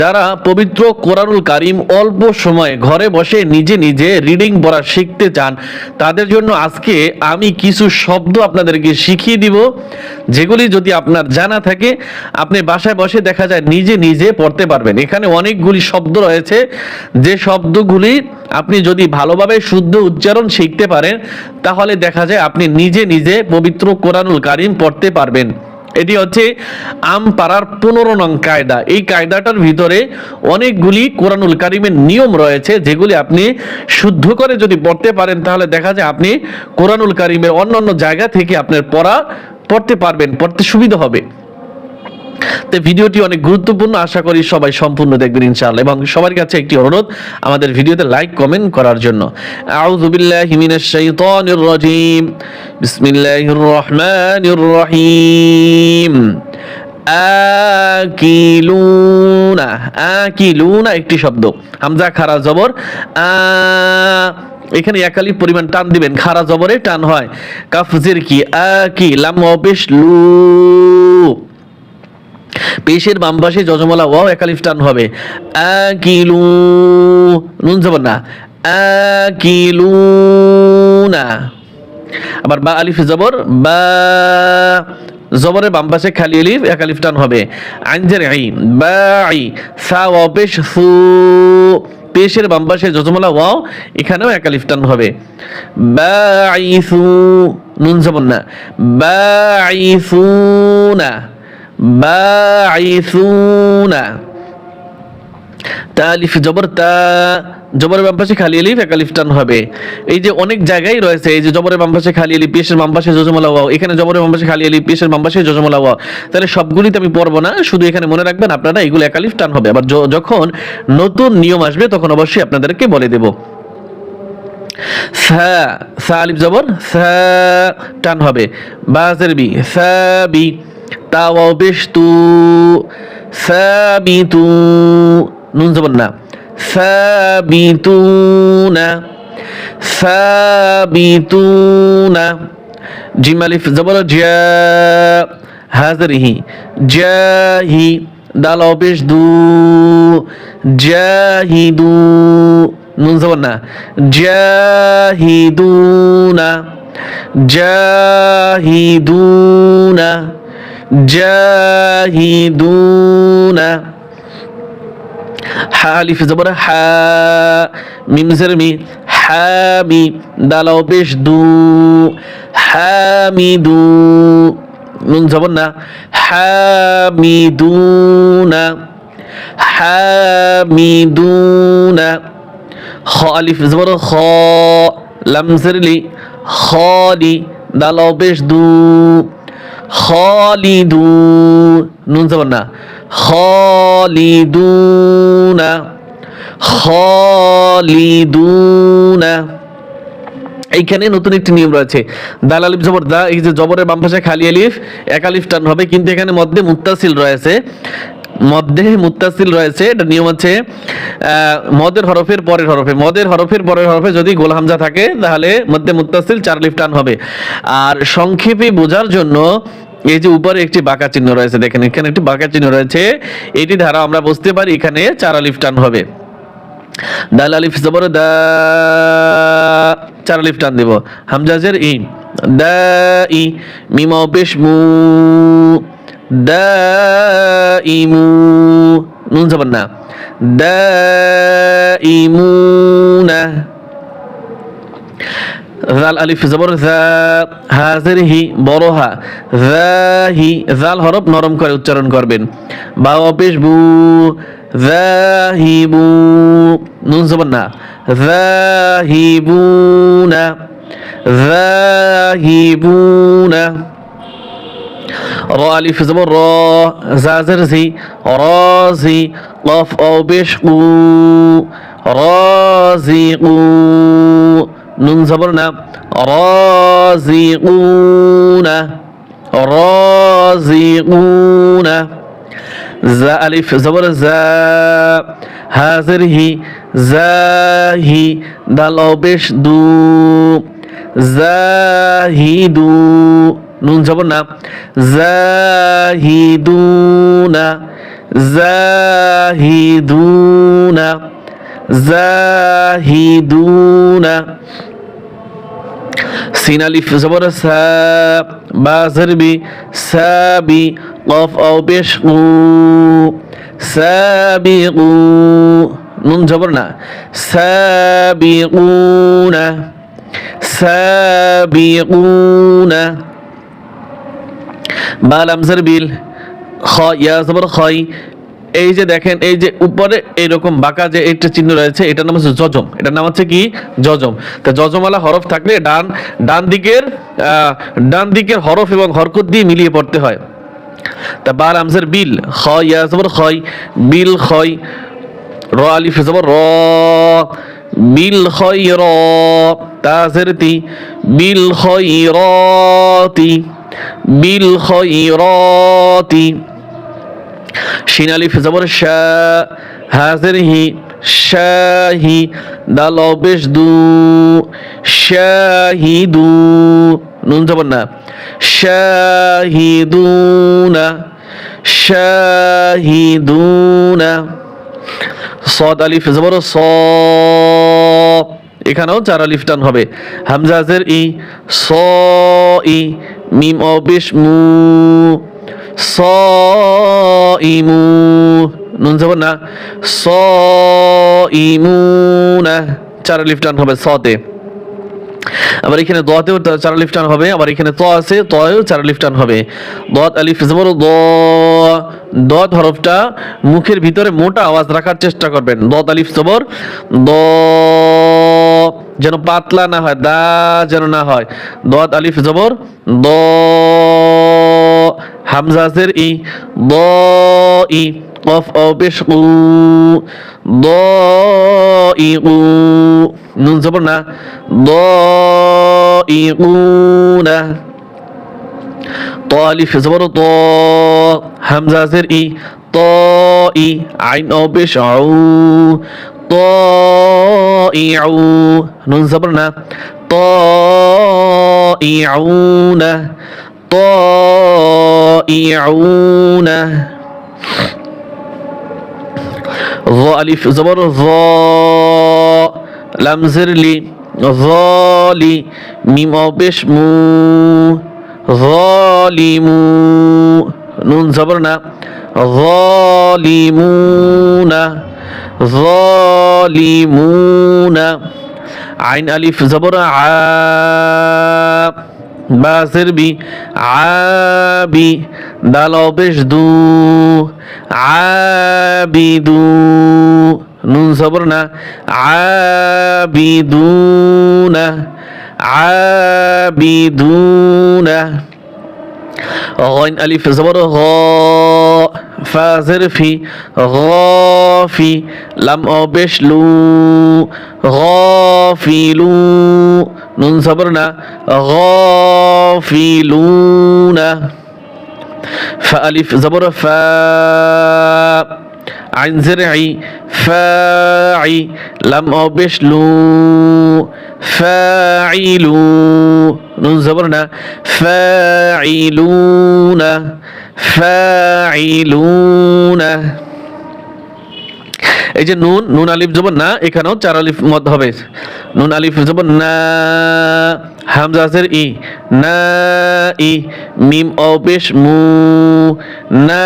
যারা পবিত্র কোরআনুল কারিম অল্প সময়ে ঘরে বসে নিজে নিজে রিডিং পড়া শিখতে চান, তাদের জন্য আজকে আমি কিছু শব্দ আপনাদেরকে শিখিয়ে দিব, যেগুলি যদি আপনার জানা থাকে, আপনি বাসায় বসে দেখা যায় নিজে নিজে পড়তে পারবেন। এখানে অনেকগুলি শব্দ রয়েছে, যে শব্দগুলি আপনি যদি ভালোভাবে শুদ্ধ উচ্চারণ শিখতে পারেন, তাহলে দেখা যায় আপনি নিজে নিজে পবিত্র কোরআনুল কারিম পড়তে পারবেন। এটি হচ্ছে আম পাড়ার পনেরো নং কায়দা। এই কায়দাটার ভিতরে অনেকগুলি কোরআনুল কারিমের নিয়ম রয়েছে, যেগুলি আপনি শুদ্ধ করে যদি পড়তে পারেন, তাহলে দেখা যায় আপনি কোরআনুল কারিমের অন্য অন্য জায়গা থেকে আপনার পড়া পড়তে পারবেন, পড়তে সুবিধা হবে। তো ভিডিওটি অনেক গুরুত্বপূর্ণ। আশা করি সবাই সম্পূর্ণ দেখবেন ইনশাআল্লাহ এবং সবার কাছে একটি অনুরোধ, আমাদের ভিডিওতে লাইক কমেন্ট করার জন্য। রহিম। একটি শব্দ। হামজা খারা জবর। এখানে একালি পরিমাণ টান দিবেন। খারা জবরে টান হয়। কাফজির কি? আ, কি? লাম অবেশ লু। পেশের বাম পাশে যজমলা, ওয়াও একালিফ টান হবে। আকিলু নুন যাব না। আকিলুনা। আবার বা আলিফ জবর, বা জবরের বাম পাশে খালি আলিফ, এক আলিফ টান হবে। আইনজের আই বা আই সা পেশ সু পেশের বাম পাশে যজমলা, ওয়াও, এখানেও এক আলিফ টান হবে। বা আইসু নুন যাব না। বা আইসুনা তা খালি আলিফ, এক আলিফ টান হবে। এই যে অনেক রয়েছে, এই যে খালি এখানে খালি ওয়াও। তাহলে সবগুলিতে আমি পড়ব না, শুধু এখানে মনে রাখবেন আপনারা এগুলো একালিফ টান হবে। আবার যখন নতুন নিয়ম আসবে, তখন অবশ্যই আপনাদেরকে বলে দেব। সা আলিফ, জবর টান হবে। বাজের বি বি। তা ওয়াও পেশ তু সাবিতু, নুন জবর না, সাবিতুনা সাবিতুনা, জিম আলিফ জবর জিয়া, হাজরিহি, জাহি দাল পেশ দু জাহিদু, নুন জবর না, জাহিদুনা জাহিদুনা। জাহিদুনা হালিফ জবর হা মিম জেরমি হামি দালাও বেশ দু হামিদু নুন জবর না হামিদুনা হামিদুনা খ আলিফ জবর খ লাম জেরলি খলি দালাও বেশ দু নুন যাবেন না। খালিদুনা খালিদুনা। এইখানে নতুন একটি নিয়ম রয়েছে। দাল আলিফ জবর দা এই যে জবরের বাম পাশে খালি আলিফ, এক আলিফ টান হবে, কিন্তু এখানে মধ্যে মুত্তাসিল রয়েছে। মধ্যে মুত্তাসিল রয়েছে, এটা নিয়ম আছে মদের হরফের পরের হরফে। মদের হরফের পরের হরফে যদি গোল হামজা থাকে, তাহলে মধ্যে মুত্তাসিল চার লিফ টান হবে। আর সংক্ষেপে বোঝার জন্য এই যে উপরে একটি বাঁকা চিহ্ন রয়েছে, দেখেন, এখানে একটি বাঁকা চিহ্ন রয়েছে। এটি দ্বারা আমরা বুঝতে পারি এখানে চার আলিফ টান হবে। দাল আলিফ জবর দা, চার আলিফ টান দিব। হামজাজের ই, দা ই মিমাও পেশ মু, দা ইমু নুন জবর না, দা ইমুনা জাল আলিফ জবর হাজের হি বড় হা জাহি জাল হরফ নরম করে উচ্চারণ করবেন। বা। অপেশ বু। জাহিবু নুন জবর না। জাহিবুনা জাহিবুনা র আলিফ জবর র। জাজের জি। রাজি কফ ও বেশ কু। রাজিকু নুন জবর না? রাজিকুনা রাজিকুনা জা আলিফ জবর জা, হাজির হি জাহি দাল ও বেশ দু জাহিদু নুন জবর না? জাহিদুনা জাহিদুনা জাহিদুনা সিন আলিফ জবর সা, বা জরবি সাবি কফ আও পেশ কু সাবিকু নুন জবর না সাবিকুনা সাবিকুনা বা লামজার বিল খ, ইয়া জবর খয় এই যে দেখেন, এই যে উপরে এইরকম বাঁকা যে একটা চিহ্ন রয়েছে, এটার নাম হচ্ছে জজম এটার নাম হচ্ছে কি? জজম তা জজমালা হরফ থাকলে ডান ডান দিকের ডান দিকের হরফ এবং হরকত দিয়ে মিলিয়ে পড়তে হয়। তা বার আমজার বিল, খ জবর খয়, বিল খয়, র, আলিফ জবর র, বিল খয়, র তাজরতি বিল খয় রতি বিল খয় রতি শিন আলিফ জবর শা হাজের হি শাহি দাল বেশ দু শাহিদু। নুন জবর না, শাহিদুনা শাহিদুনা। সদ আলিফ জবর স এখানেও চার আলিফ টান হবে। হামজাজের ই স ই মিম ও বেশ মু স ইমু নুন যাব না স ইমু না চার আলিফ টান হবে সতে আবার এখানে দতেও চার আলিফ টান হবে, আবার এখানে ত আছে, তয়েও চার আলিফ টান হবে। দত আলিফ, জবর দ। দত হরফটা মুখের ভিতরে মোটা আওয়াজ রাখার চেষ্টা করবেন। দত আলিফ, জবর, দ। যেন পাতলা না হয়, দা যেন না হয়। দত আলিফ, জবর, দ। হামজাজের ই দ ই কফ ও পেশ উ দ ই উ, নুন জবর না দ ই উ, না ত আলিফ জবর ত, হামজাজের ই ত ই আইন ও পেশ আউ ত طائعون. ظ ألف زبر ظ لام زر لي. ظالي. ميم أو بش مو. ظالمو نون زبرنا ظالمون ظالمون عين ألف زبر ع বাসের বি আবি দাল বেশ দু আবিদু নুন সবর না আবিদুনা আবিদুনা غين ألف زبر غاء فازر في غافي لم أو بشلو غافلو نون صبرنا غافلون فألف زبر فا عن زرعي فاعي لم أو بشلو নুন জবর না। ফাইলুনা ফাইলুনা এই যে নুন নুন আলিফ জবর না, এখানেও চার আলিফ মত হবে। নুন আলিফ জবর না হামজাসের ই। না, ই, মিম, অপেশ, মু। না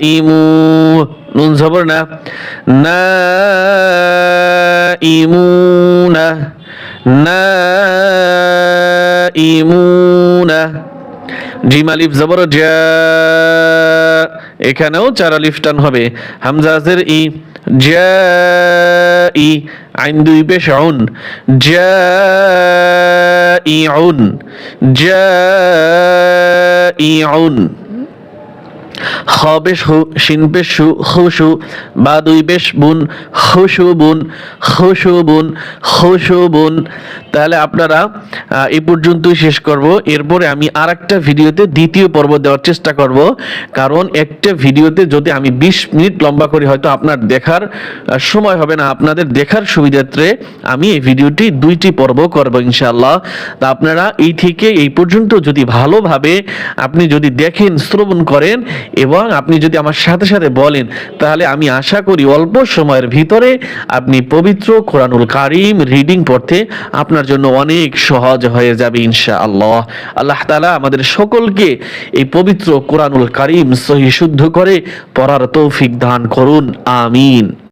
ইমু নুন জবর না। না ইমুনা না ইমুনা জিম আলিফ জবর জা। এখানেও চার আলিফ টান হবে। হামজাজের ই, জা ই, আইন দুই পেশ আউন। জা ই আউন। জা ই আউন। খ বেশ হু শিন বেশ সু, খুশু, বা দুই বেশ বুন, খুশু বুন খুশু বুন খুশু বুন তাহলে আপনারা এ পর্যন্তই শেষ করব। এরপরে আমি আর একটা ভিডিওতে দ্বিতীয় পর্ব দেওয়ার চেষ্টা করব। কারণ একটা ভিডিওতে যদি আমি বিশ মিনিট লম্বা করি হয়তো আপনার দেখার সময় হবে না, আপনাদের দেখার সুবিধার্থে আমি এই ভিডিওটি দুইটি পর্ব করব ইনশাল্লাহ তা আপনারা এই থেকে এই পর্যন্ত যদি ভালোভাবে আপনি যদি দেখেন, শ্রবণ করেন এবং আপনি যদি আমার সাথে সাথে বলেন, তাহলে আমি আশা করি অল্প সময়ের ভিতরে আপনি পবিত্র কোরআনুল কারিম রিডিং পড়তে আপনার জন্য অনেক সহজ হয়ে যাবে ইনশা আল্লাহ আল্লাহ তালা আমাদের সকলকে এই পবিত্র কোরআনুল করিম সহি শুদ্ধ করে পড়ার তৌফিক দান করুন, আমিন।